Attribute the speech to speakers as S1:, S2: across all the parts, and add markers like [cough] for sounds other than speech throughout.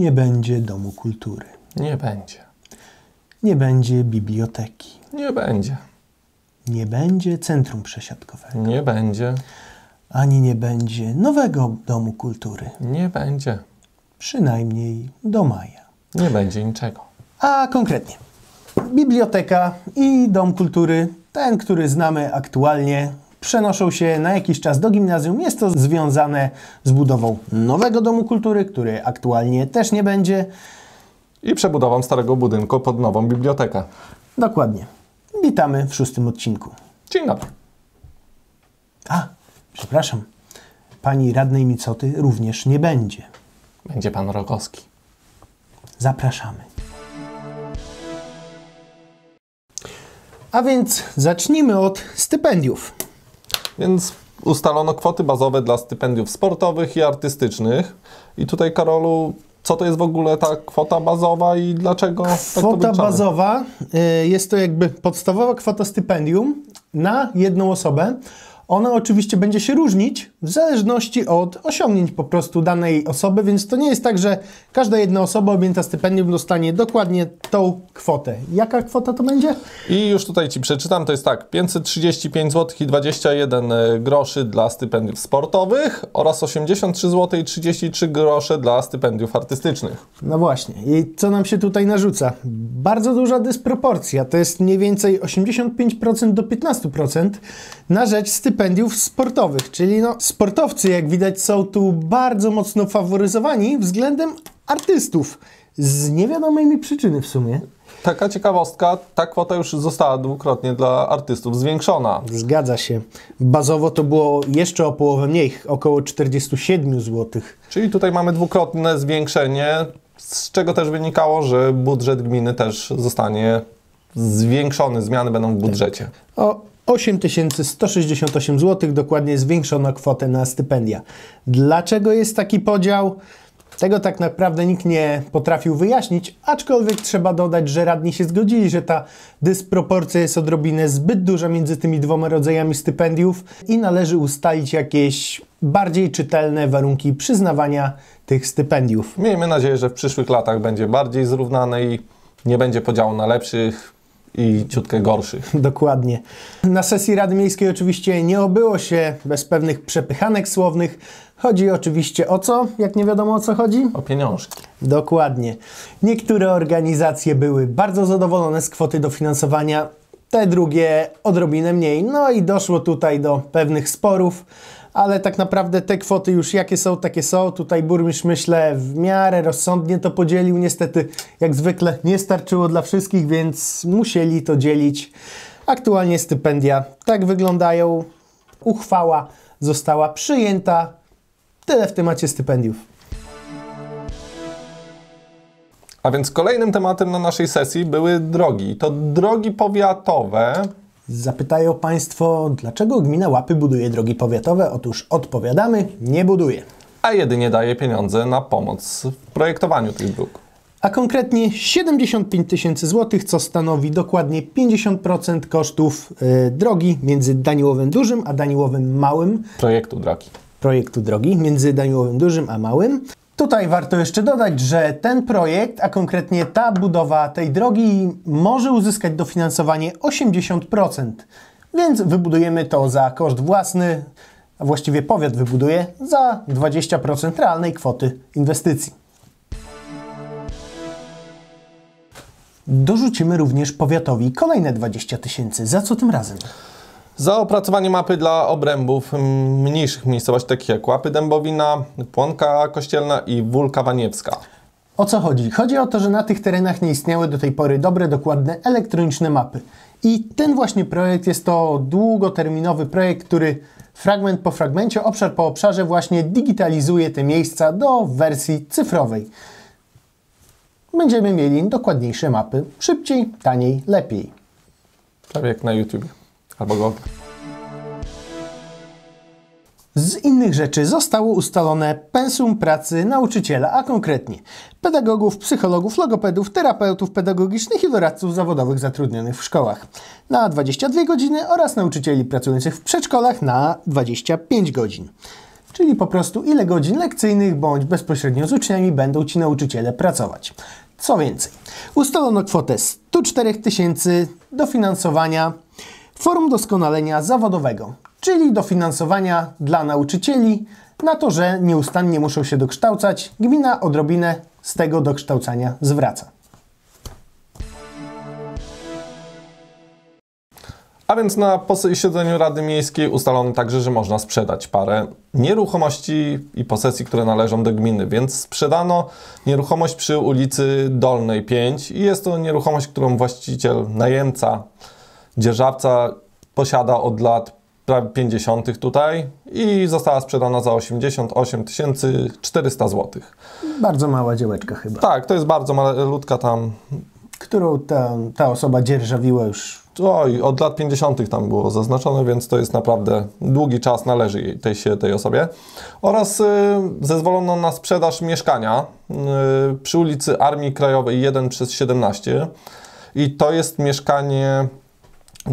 S1: Nie będzie domu kultury.
S2: Nie będzie.
S1: Nie będzie biblioteki.
S2: Nie będzie.
S1: Nie będzie centrum przesiadkowego.
S2: Nie będzie.
S1: Ani nie będzie nowego domu kultury.
S2: Nie będzie.
S1: Przynajmniej do maja.
S2: Nie będzie niczego.
S1: A konkretnie, biblioteka i dom kultury, ten, który znamy aktualnie, przenoszą się na jakiś czas do gimnazjum. Jest to związane z budową nowego domu kultury, który aktualnie też nie będzie.
S2: I przebudową starego budynku pod nową bibliotekę.
S1: Dokładnie. Witamy w szóstym odcinku.
S2: Dzień dobry.
S1: A, przepraszam. Pani radnej Micoty również nie będzie.
S2: Będzie pan Rogowski.
S1: Zapraszamy. A więc zacznijmy od stypendiów.
S2: Więc ustalono kwoty bazowe dla stypendiów sportowych i artystycznych. I tutaj, Karolu, co to jest w ogóle ta kwota bazowa i dlaczego tak
S1: Kwota
S2: wyliczamy?
S1: bazowa y, jest to jakby podstawowa kwota stypendium na jedną osobę. Ona oczywiście będzie się różnić w zależności od osiągnięć po prostu danej osoby, więc to nie jest tak, że każda jedna osoba objęta stypendium dostanie dokładnie tą kwotę. Jaka kwota to będzie?
S2: I już tutaj Ci przeczytam, to jest tak, 535 zł i 21 groszy dla stypendiów sportowych oraz 83 zł i 33 grosze dla stypendiów artystycznych.
S1: No właśnie. I co nam się tutaj narzuca? Bardzo duża dysproporcja. To jest mniej więcej 85% do 15% na rzecz stypendiów sportowych. Czyli no, sportowcy, jak widać, są tu bardzo mocno faworyzowani względem artystów. Z niewiadomej mi przyczyny w sumie.
S2: Taka ciekawostka, ta kwota już została dwukrotnie dla artystów zwiększona.
S1: Zgadza się. Bazowo to było jeszcze o połowę mniej, około 47 zł.
S2: Czyli tutaj mamy dwukrotne zwiększenie, z czego też wynikało, że budżet gminy też zostanie zwiększony, zmiany będą w budżecie.
S1: O 8168 zł dokładnie zwiększono kwotę na stypendia. Dlaczego jest taki podział? Tego tak naprawdę nikt nie potrafił wyjaśnić, aczkolwiek trzeba dodać, że radni się zgodzili, że ta dysproporcja jest odrobinę zbyt duża między tymi dwoma rodzajami stypendiów i należy ustalić jakieś bardziej czytelne warunki przyznawania tych stypendiów.
S2: Miejmy nadzieję, że w przyszłych latach będzie bardziej zrównane i nie będzie podziału na lepszych i ciutkę gorszych. [laughs]
S1: Dokładnie. Na sesji Rady Miejskiej oczywiście nie obyło się bez pewnych przepychanek słownych. Chodzi oczywiście o co? Jak nie wiadomo o co chodzi?
S2: O pieniążki.
S1: Dokładnie. Niektóre organizacje były bardzo zadowolone z kwoty dofinansowania, te drugie odrobinę mniej. No i doszło tutaj do pewnych sporów, ale tak naprawdę te kwoty już jakie są, takie są. Tutaj burmistrz myślę w miarę rozsądnie to podzielił. Niestety, jak zwykle, nie starczyło dla wszystkich, więc musieli to dzielić. Aktualnie stypendia tak wyglądają. Uchwała została przyjęta. Tyle w temacie stypendiów.
S2: A więc kolejnym tematem na naszej sesji były drogi. To drogi powiatowe.
S1: Zapytają Państwo, dlaczego gmina Łapy buduje drogi powiatowe? Otóż odpowiadamy, nie buduje.
S2: a jedynie daje pieniądze na pomoc w projektowaniu tych dróg.
S1: A konkretnie 75 tysięcy złotych, co stanowi dokładnie 50% kosztów y, drogi między Daniłowem Dużym a Daniłowem Małym,
S2: Projektu drogi.
S1: projektu drogi między Daniłowem Dużym a Małym. Tutaj warto jeszcze dodać, że ten projekt, a konkretnie ta budowa tej drogi może uzyskać dofinansowanie 80%, więc wybudujemy to za koszt własny, a właściwie powiat wybuduje za 20% realnej kwoty inwestycji. Dorzucimy również powiatowi kolejne 20 tysięcy. Za co tym razem?
S2: Za opracowanie mapy dla obrębów mniejszych miejscowości, takich jak Łapy Dębowina, Płonka Kościelna i Wólka Waniewska.
S1: O co chodzi? Chodzi o to, że na tych terenach nie istniały do tej pory dobre, dokładne elektroniczne mapy. I ten właśnie projekt jest to długoterminowy projekt, który fragment po fragmencie, obszar po obszarze właśnie digitalizuje te miejsca do wersji cyfrowej. Będziemy mieli dokładniejsze mapy, szybciej, taniej, lepiej.
S2: Prawie jak na YouTube albo Google.
S1: Z innych rzeczy zostało ustalone pensum pracy nauczyciela, a konkretnie pedagogów, psychologów, logopedów, terapeutów pedagogicznych i doradców zawodowych zatrudnionych w szkołach na 22 godziny oraz nauczycieli pracujących w przedszkolach na 25 godzin. czyli po prostu ile godzin lekcyjnych bądź bezpośrednio z uczniami będą ci nauczyciele pracować. Co więcej, ustalono kwotę 104 tysięcy dofinansowania Forum Doskonalenia Zawodowego, czyli dofinansowania dla nauczycieli na to, że nieustannie muszą się dokształcać. Gmina odrobinę z tego dokształcania zwraca.
S2: A więc na posiedzeniu Rady Miejskiej ustalono także, że można sprzedać parę nieruchomości i posesji, które należą do gminy, więc sprzedano nieruchomość przy ulicy Dolnej 5 i jest to nieruchomość, którą właściciel, najemca, dzierżawca posiada od lat prawie 50. tutaj i została sprzedana za 88 400 zł.
S1: Bardzo mała działeczka chyba,
S2: Tak, to jest bardzo malutka tam,
S1: którą ta, ta osoba dzierżawiła już
S2: oj, od lat 50. tam było zaznaczone, więc to jest naprawdę długi czas, należy tej, się tej osobie. Oraz y, zezwolono na sprzedaż mieszkania y, przy ulicy Armii Krajowej 1 przez 17 i to jest mieszkanie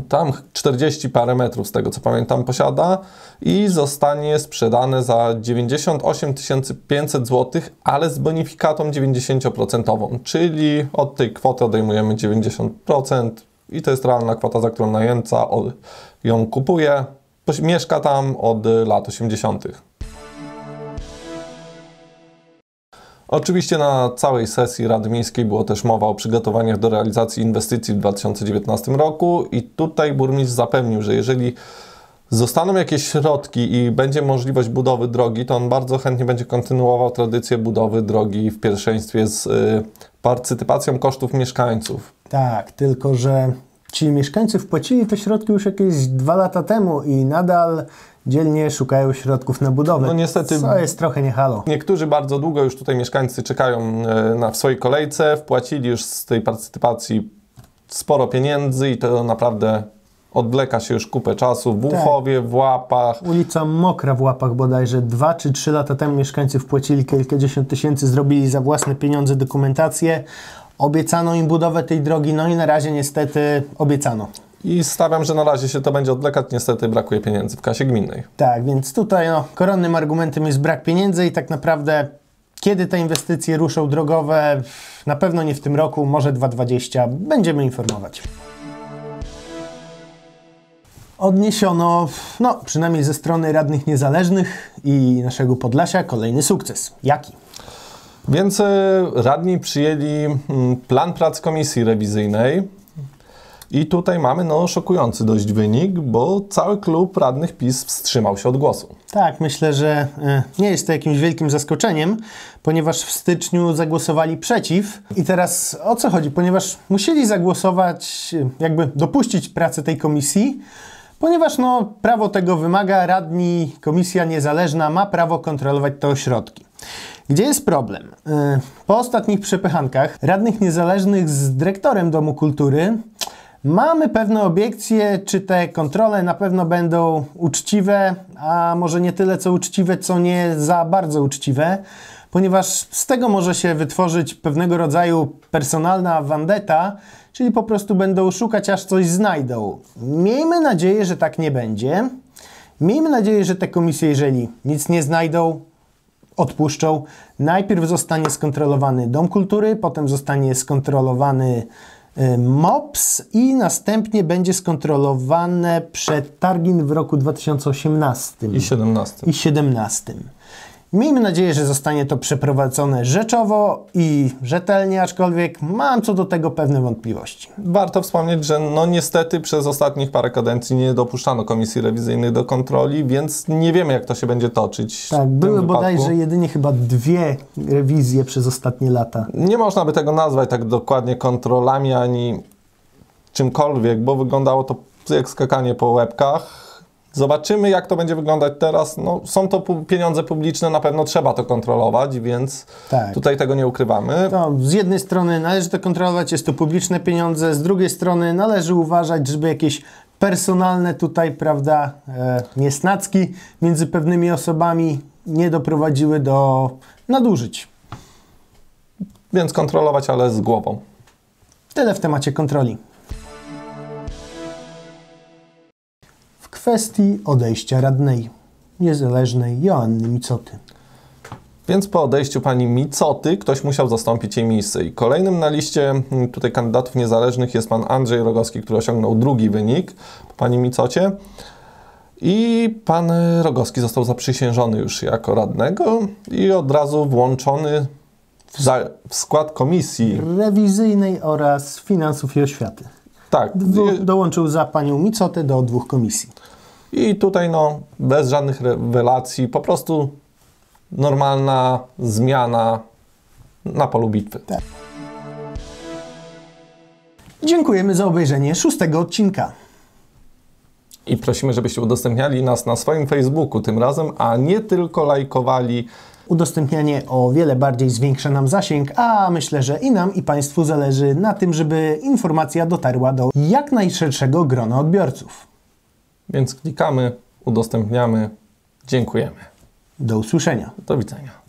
S2: tam 40 parę metrów z tego co pamiętam posiada i zostanie sprzedane za 98 500 zł, ale z bonifikatą 90%, czyli od tej kwoty odejmujemy 90% i to jest realna kwota, za którą najemca ją kupuje. Mieszka tam od lat 80. Oczywiście na całej sesji Rady Miejskiej było też mowa o przygotowaniach do realizacji inwestycji w 2019 roku i tutaj burmistrz zapewnił, że jeżeli zostaną jakieś środki i będzie możliwość budowy drogi, to on bardzo chętnie będzie kontynuował tradycję budowy drogi w pierwszeństwie z y, partycypacją kosztów mieszkańców.
S1: Tak, tylko że ci mieszkańcy wpłacili te środki już jakieś dwa lata temu i nadal dzielnie szukają środków na budowę.
S2: No niestety-
S1: Co jest trochę nie halo.
S2: Niektórzy bardzo długo już tutaj mieszkańcy czekają e, na, w swojej kolejce, wpłacili już z tej partycypacji sporo pieniędzy i to naprawdę odwleka się już kupę czasu w Łuchowie, w Łapach.
S1: Ulica Mokra w Łapach bodajże dwa czy trzy lata temu mieszkańcy wpłacili kilkadziesiąt tysięcy, zrobili za własne pieniądze dokumentację. Obiecano im budowę tej drogi, no i na razie niestety obiecano.
S2: I stawiam, że na razie się to będzie odwlekać. Niestety brakuje pieniędzy w kasie gminnej.
S1: Tak, więc tutaj no, koronnym argumentem jest brak pieniędzy i tak naprawdę kiedy te inwestycje ruszą drogowe, na pewno nie w tym roku, może 2020, będziemy informować. Odniesiono, no przynajmniej ze strony radnych niezależnych i naszego Podlasia, kolejny sukces. Jaki?
S2: Więc e, radni przyjęli mm, plan prac komisji rewizyjnej. I tutaj mamy no, szokujący dość wynik, bo cały klub radnych PiS wstrzymał się od głosu.
S1: Tak, myślę, że e, nie jest to jakimś wielkim zaskoczeniem, ponieważ w styczniu zagłosowali przeciw. I teraz o co chodzi? Ponieważ musieli zagłosować, e, jakby dopuścić pracę tej komisji, ponieważ no, prawo tego wymaga, radni, komisja niezależna ma prawo kontrolować te ośrodki. Gdzie jest problem? E, Po ostatnich przepychankach radnych niezależnych z dyrektorem Domu Kultury Mamy pewne obiekcje, czy te kontrole na pewno będą uczciwe, a może nie tyle co uczciwe, co nie za bardzo uczciwe, ponieważ z tego może się wytworzyć pewnego rodzaju personalna vendetta, czyli po prostu będą szukać, aż coś znajdą. Miejmy nadzieję, że tak nie będzie. Miejmy nadzieję, że te komisje, jeżeli nic nie znajdą, odpuszczą. Najpierw zostanie skontrolowany Dom Kultury, potem zostanie skontrolowany y, MOPS i następnie będzie skontrolowane przetargin w roku 2018
S2: I 17.
S1: i 2017. Miejmy nadzieję, że zostanie to przeprowadzone rzeczowo i rzetelnie, aczkolwiek mam co do tego pewne wątpliwości.
S2: Warto wspomnieć, że no niestety przez ostatnich parę kadencji nie dopuszczano komisji rewizyjnej do kontroli, więc nie wiemy jak to się będzie toczyć.
S1: Tak, były
S2: wypadku.
S1: bodajże jedynie chyba dwie rewizje przez ostatnie lata.
S2: Nie można by tego nazwać tak dokładnie kontrolami ani czymkolwiek, bo wyglądało to jak skakanie po łebkach. Zobaczymy, jak to będzie wyglądać teraz. No, są to pieniądze publiczne, na pewno trzeba to kontrolować, więc
S1: Tak.
S2: tutaj tego nie ukrywamy.
S1: No, z jednej strony należy to kontrolować, jest to publiczne pieniądze, z drugiej strony należy uważać, żeby jakieś personalne tutaj, prawda, e, niesnacki między pewnymi osobami nie doprowadziły do nadużyć.
S2: Więc kontrolować, ale z głową.
S1: Tyle w temacie kontroli. Kwestii odejścia radnej. niezależnej Joanny Micoty.
S2: Więc po odejściu pani Micoty ktoś musiał zastąpić jej miejsce. I kolejnym na liście mm, tutaj kandydatów niezależnych jest pan Andrzej Rogowski, który osiągnął drugi wynik po pani Micocie. I pan Rogowski został zaprzysiężony już jako radnego i od razu włączony w, za, w skład komisji.
S1: Rewizyjnej oraz finansów i oświaty.
S2: Tak.
S1: Do, dołączył za panią Micotę do dwóch komisji.
S2: I tutaj no, bez żadnych rewelacji, po prostu normalna zmiana na polu bitwy.
S1: Tak. Dziękujemy za obejrzenie szóstego odcinka.
S2: I prosimy, żebyście udostępniali nas na swoim Facebooku tym razem, a nie tylko lajkowali.
S1: Udostępnianie o wiele bardziej zwiększa nam zasięg, a myślę, że i nam, i Państwu zależy na tym, żeby informacja dotarła do jak najszerszego grona odbiorców.
S2: Więc klikamy, udostępniamy. Dziękujemy.
S1: Do usłyszenia.
S2: Do widzenia.